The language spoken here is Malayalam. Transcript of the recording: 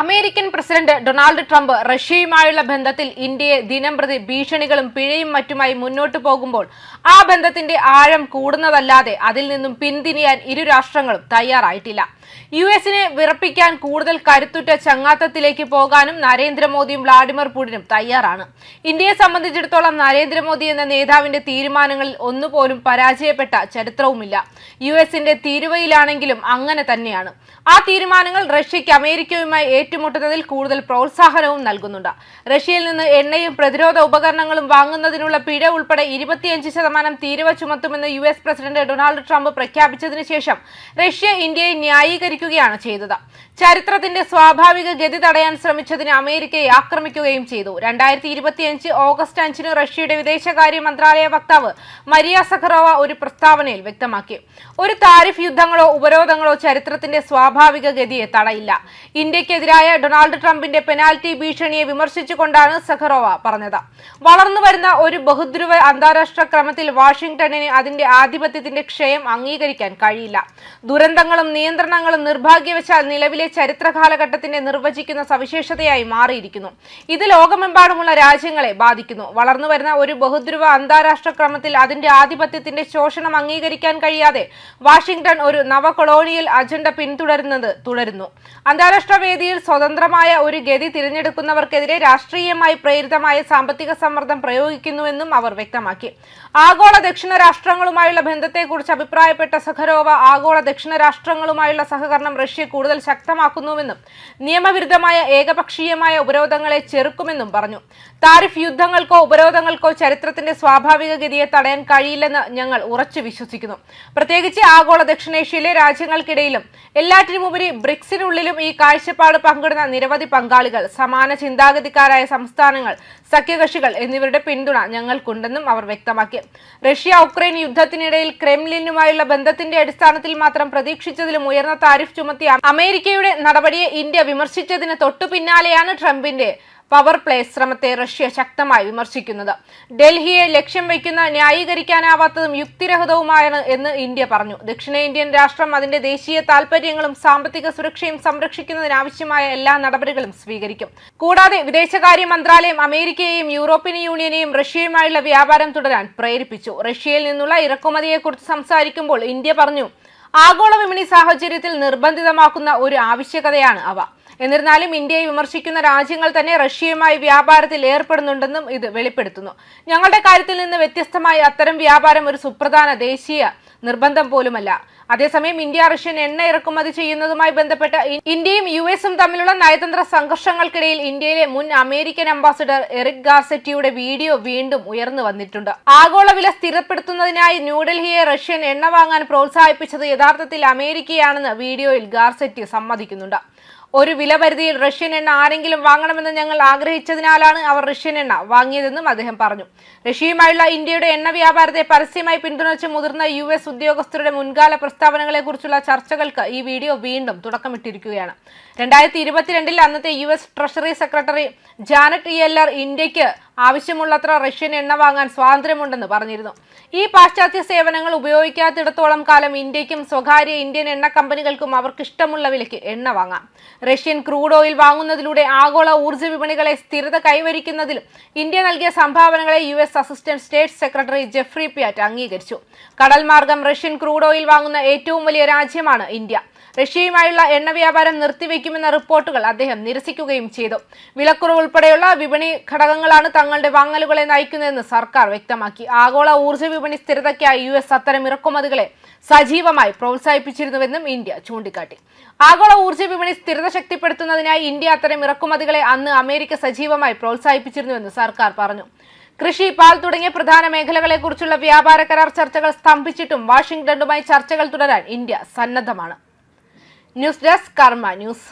അമേരിക്കൻ പ്രസിഡന്റ് ഡൊണാൾഡ് ട്രംപ് റഷ്യയുമായുള്ള ബന്ധത്തിൽ ഇന്ത്യയെ ദിനംപ്രതി ഭീഷണികളും പിഴയും മറ്റുമായി മുന്നോട്ടു പോകുമ്പോൾ ആ ബന്ധത്തിന്റെ ആഴം കൂടുന്നതല്ലാതെ അതിൽ നിന്നും പിന്തിരിയാൻ ഇരു രാഷ്ട്രങ്ങളും തയ്യാറായിട്ടില്ല. യു എസിനെ വിറപ്പിക്കാൻ കൂടുതൽ കരുത്തുറ്റ ചങ്ങാത്തത്തിലേക്ക് പോകാനും നരേന്ദ്രമോദിയും വ്ളാഡിമിർ പുടിനും തയ്യാറാണ്. ഇന്ത്യയെ സംബന്ധിച്ചിടത്തോളം നരേന്ദ്രമോദി എന്ന നേതാവിന്റെ തീരുമാനങ്ങളിൽ ഒന്നുപോലും പരാജയപ്പെട്ട ചരിത്രവുമില്ല. യു എസിന്റെ തീരുവയിലാണെങ്കിലും അങ്ങനെ തന്നെയാണ്. ആ തീരുമാനങ്ങൾ റഷ്യയ്ക്ക് അമേരിക്കയുമായി ഏറ്റുമുട്ടുന്നതിൽ കൂടുതൽ പ്രോത്സാഹനവും നൽകുന്നുണ്ട്. റഷ്യയിൽ നിന്ന് എണ്ണയും പ്രതിരോധ ഉപകരണങ്ങളും വാങ്ങുന്നതിനുള്ള പിഴ ഉൾപ്പെടെ ഇരുപത്തിയഞ്ച് ശതമാനം തീരുവ ചുമത്തുമെന്ന് U S president Donald Trump പ്രഖ്യാപിച്ചതിനുശേഷം Russia ഇന്ത്യയെ ന്യായീകരിക്കുകയാണ് ചെയ്തത്. ചരിത്രത്തിന്റെ സ്വാഭാവിക ഗതി തടയാൻ ശ്രമിച്ചതിന് അമേരിക്കയെ ആക്രമിക്കുകയും ചെയ്തു. രണ്ടായിരത്തി ഇരുപത്തിയഞ്ച് ഓഗസ്റ്റ് അഞ്ചിന് റഷ്യയുടെ വിദേശകാര്യ മന്ത്രാലയ വക്താവ് മരിയ സഖറോവ ഒരു പ്രസ്താവനയിൽ വ്യക്തമാക്കി. ഒരു താരിഫ് യുദ്ധങ്ങളോ ഉപരോധങ്ങളോ ചരിത്രത്തിന്റെ സ്വാഭാവിക ഗതിയെ തടയില്ല. ഇന്ത്യക്കെതിരായ ഡൊണാൾഡ് ട്രംപിന്റെ പെനാൽറ്റി ഭീഷണിയെ വിമർശിച്ചുകൊണ്ടാണ് സഖറോവ പറഞ്ഞത്. വളർന്നു വരുന്ന ഒരു ബഹുദ്രുവ അന്താരാഷ്ട്ര ക്രമത്തിൽ വാഷിംഗ്ടണിന് അതിന്റെ ആധിപത്യത്തിന്റെ ക്ഷയം അംഗീകരിക്കാൻ കഴിയില്ല. ദുരന്തങ്ങളും നിയന്ത്രണങ്ങളും നിർഭാഗ്യവശാൽ നിലവിലെ ചരിത്ര കാലഘട്ടത്തിന്റെ നിർവചിക്കുന്ന സവിശേഷതയായി മാറിയിരിക്കുന്നു. ഇത് ലോകമെമ്പാടുമുള്ള രാജ്യങ്ങളെ ബാധിക്കുന്നു. വളർന്നുവരുന്ന ഒരു ബഹുദ്രുവ അന്താരാഷ്ട്ര ക്രമത്തിൽ അതിന്റെ ആധിപത്യത്തിന്റെ ശോഷണം അംഗീകരിക്കാൻ കഴിയാതെ വാഷിംഗ്ടൺ ഒരു നവ കൊളോണിയൽ അജണ്ട പിന്തുടരുന്നത് തുടരുന്നു. അന്താരാഷ്ട്ര വേദിയിൽ സ്വതന്ത്രമായ ഒരു ഗതി തിരഞ്ഞെടുക്കുന്നവർക്കെതിരെ രാഷ്ട്രീയമായി പ്രേരിതമായ സാമ്പത്തിക സമ്മർദ്ദം പ്രയോഗിക്കുന്നുവെന്നും അവർ വ്യക്തമാക്കി. ആഗോള ദക്ഷിണ രാഷ്ട്രങ്ങളുമായുള്ള ബന്ധത്തെക്കുറിച്ച് അഭിപ്രായപ്പെട്ട സഖരോവ ആഗോള ദക്ഷിണ രാഷ്ട്രങ്ങളുമായുള്ള സഹകരണം റഷ്യ കൂടുതൽ ശക്തമാക്കുന്നുവെന്നും നിയമവിരുദ്ധമായ ഏകപക്ഷീയമായ ഉപരോധങ്ങളെ ചെറുക്കുമെന്നും പറഞ്ഞു. താരിഫ് യുദ്ധങ്ങൾക്കോ ഉപരോധങ്ങൾക്കോ ചരിത്രത്തിന്റെ സ്വാഭാവിക ഗതിയെ തടയാൻ കഴിയില്ലെന്ന് ഞങ്ങൾ ഉറച്ചു വിശ്വസിക്കുന്നു. പ്രത്യേകിച്ച് ആഗോള ദക്ഷിണേഷ്യയിലെ രാജ്യങ്ങൾക്കിടയിലും എല്ലാറ്റിനുമുപരി ബ്രിക്സിനുള്ളിലും ഈ കാഴ്ചപ്പാട് പങ്കിടുന്ന നിരവധി പങ്കാളികൾ സമാന ചിന്താഗതിക്കാരായ സംസ്ഥാനങ്ങൾ സഖ്യകക്ഷികൾ എന്നിവരുടെ പിന്തുണ ഞങ്ങൾക്കുണ്ടെന്നും അവർ വ്യക്തമാക്കി. റഷ്യ ഉക്രൈൻ യുദ്ധത്തിനിടയിൽ ക്രെംലിനുമായുള്ള ബന്ധത്തിന്റെ അടിസ്ഥാനത്തിൽ മാത്രം പ്രതീക്ഷിച്ചതിലും ഉയർന്ന താരിഫ് ചുമത്തിയ അമേരിക്കയുടെ നടപടിയെ ഇന്ത്യ വിമർശിച്ചതിന് തൊട്ടു പിന്നാലെയാണ് ട്രംപിന്റെ പവർ പ്ലേ ശ്രമത്തെ റഷ്യ ശക്തമായി വിമർശിക്കുന്നത്. ഡൽഹിയെ ലക്ഷ്യം വയ്ക്കുന്ന ന്യായീകരിക്കാനാവാത്തതും യുക്തിരഹിതവുമാണ് എന്ന് ഇന്ത്യ പറഞ്ഞു. ദക്ഷിണേന്ത്യൻ രാഷ്ട്രം അതിന്റെ ദേശീയ താൽപര്യങ്ങളും സാമ്പത്തിക സുരക്ഷയും സംരക്ഷിക്കുന്നതിനാവശ്യമായ എല്ലാ നടപടികളും സ്വീകരിക്കും. കൂടാതെ വിദേശകാര്യ മന്ത്രാലയം അമേരിക്കയെയും യൂറോപ്യൻ യൂണിയനെയും റഷ്യയുമായുള്ള വ്യാപാരം തുടരാൻ പ്രേരിപ്പിച്ചു. റഷ്യയിൽ നിന്നുള്ള ഇറക്കുമതിയെക്കുറിച്ച് സംസാരിക്കുമ്പോൾ ഇന്ത്യ പറഞ്ഞു ആഗോള വിപണി സാഹചര്യത്തിൽ നിർബന്ധിതമാക്കുന്ന ഒരു ആവശ്യകതയാണ് അവ. എന്നിരുന്നാലും ഇന്ത്യയെ വിമർശിക്കുന്ന രാജ്യങ്ങൾ തന്നെ റഷ്യയുമായി വ്യാപാരത്തിൽ ഏർപ്പെടുന്നുണ്ടെന്നും ഇത് വെളിപ്പെടുത്തുന്നു. ഞങ്ങളുടെ കാര്യത്തിൽ നിന്ന് വ്യത്യസ്തമായി അത്തരം വ്യാപാരം ഒരു സുപ്രധാന ദേശീയ നിർബന്ധം പോലുമല്ല. അതേസമയം ഇന്ത്യ റഷ്യൻ എണ്ണ ഇറക്കുമതി ചെയ്യുന്നതുമായി ബന്ധപ്പെട്ട് ഇന്ത്യയും യു എസും തമ്മിലുള്ള നയതന്ത്ര സംഘർഷങ്ങൾക്കിടയിൽ ഇന്ത്യയിലെ മുൻ അമേരിക്കൻ അംബാസിഡർ എറിക് ഗാസറ്റിയുടെ വീഡിയോ വീണ്ടും ഉയർന്നു വന്നിട്ടുണ്ട്. ആഗോള വില സ്ഥിരപ്പെടുത്തുന്നതിനായി ന്യൂഡൽഹിയെ റഷ്യൻ എണ്ണ വാങ്ങാൻ പ്രോത്സാഹിപ്പിച്ചത് യഥാർത്ഥത്തിൽ അമേരിക്കയാണെന്ന് വീഡിയോയിൽ ഗാർസെറ്റി സമ്മതിക്കുന്നുണ്ട്. ഒരു വിലപരിധിയിൽ റഷ്യൻ എണ്ണ ആരെങ്കിലും വാങ്ങണമെന്ന് ഞങ്ങൾ ആഗ്രഹിച്ചതിനാലാണ് അവർ റഷ്യൻ എണ്ണ വാങ്ങിയതെന്നും അദ്ദേഹം പറഞ്ഞു. റഷ്യയുമായുള്ള ഇന്ത്യയുടെ എണ്ണ വ്യാപാരത്തെ പരസ്യമായി പിന്തുണച്ച് മുതിർന്ന യു എസ് ഉദ്യോഗസ്ഥരുടെ മുൻകാല പ്രസ്താവനകളെക്കുറിച്ചുള്ള ചർച്ചകൾക്ക് ഈ വീഡിയോ വീണ്ടും തുടക്കമിട്ടിരിക്കുകയാണ്. രണ്ടായിരത്തി ഇരുപത്തിരണ്ടിൽ അന്നത്തെ U S treasury secretary Janet Yellen ഇന്ത്യയ്ക്ക് ആവശ്യമുള്ളത്ര റഷ്യൻ എണ്ണ വാങ്ങാൻ സ്വാതന്ത്ര്യമുണ്ടെന്ന് പറഞ്ഞിരുന്നു. ഈ പാശ്ചാത്യ സേവനങ്ങൾ ഉപയോഗിക്കാത്തിടത്തോളം കാലം ഇന്ത്യക്കും സ്വകാര്യ ഇന്ത്യൻ എണ്ണ കമ്പനികൾക്കും അവർക്ക് ഇഷ്ടമുള്ള വിലയ്ക്ക് എണ്ണ വാങ്ങാം. റഷ്യൻ ക്രൂഡ് ഓയിൽ വാങ്ങുന്നതിലൂടെ ആഗോള ഊർജ വിപണികളെ സ്ഥിരത കൈവരിക്കുന്നതിലും ഇന്ത്യ നൽകിയ സംഭാവനകളെ U S assistant state secretary Jeffrey Pyatt അംഗീകരിച്ചു. കടൽ മാർഗം റഷ്യൻ ക്രൂഡ് ഓയിൽ വാങ്ങുന്ന ഏറ്റവും വലിയ രാജ്യമാണ് ഇന്ത്യ. റഷ്യയുമായുള്ള എണ്ണ വ്യാപാരം നിർത്തിവെക്കുമെന്ന റിപ്പോർട്ടുകൾ അദ്ദേഹം നിരസിക്കുകയും ചെയ്തു. വിലക്കുറവ് ഉൾപ്പെടെയുള്ള വിപണി ഘടകങ്ങളാണ് തങ്ങളുടെ വാങ്ങലുകളെ നയിക്കുന്നതെന്ന് സർക്കാർ വ്യക്തമാക്കി. ആഗോള ഊർജ വിപണി സ്ഥിരതയ്ക്കായി യു എസ് അത്തരം ഇറക്കുമതികളെ സജീവമായി പ്രോത്സാഹിപ്പിച്ചിരുന്നുവെന്നും ഇന്ത്യ ചൂണ്ടിക്കാട്ടി. ആഗോള ഊർജ വിപണി സ്ഥിരത ശക്തിപ്പെടുത്തുന്നതിനായി ഇന്ത്യ അത്തരം ഇറക്കുമതികളെ അന്ന് അമേരിക്ക സജീവമായി പ്രോത്സാഹിപ്പിച്ചിരുന്നുവെന്ന് സർക്കാർ പറഞ്ഞു. കൃഷി പാൽ തുടങ്ങിയ പ്രധാന മേഖലകളെക്കുറിച്ചുള്ള വ്യാപാര കരാർ ചർച്ചകൾ സ്തംഭിച്ചിട്ടും വാഷിംഗ്ടണുമായി ചർച്ചകൾ തുടരാൻ India സന്നദ്ധമാണ്. News desk Karma news.